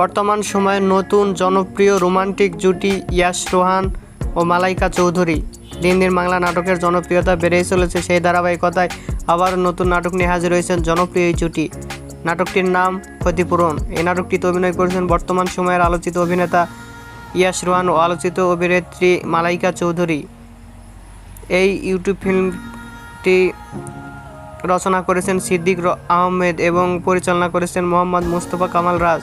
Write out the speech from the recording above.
বর্তমান সময়ে নতুন জনপ্রিয় রোমান্টিক জুটি ইয়াশ রোহান ও মালাইকা চৌধুরী। দিন দিন বাংলা নাটকের জনপ্রিয়তা বেড়েই চলেছে সেই ধারাবাহিকতায় আবার নতুন নাটক নিয়ে হাজির হয়েছেন জনপ্রিয় এই জুটি। নাটকটির নাম ক্ষতিপূরণ। এই নাটকটিতে অভিনয় করেছেন বর্তমান সময়ের আলোচিত অভিনেতা ইয়াশ রোহান ও আলোচিত অভিনেত্রী মালাইকা চৌধুরী। এই ইউটিউব ফিল্মটি রচনা করেছেন সিদ্দিক আহমেদ এবং পরিচালনা করেছেন মোহাম্মদ মুস্তফা কামাল রাজ।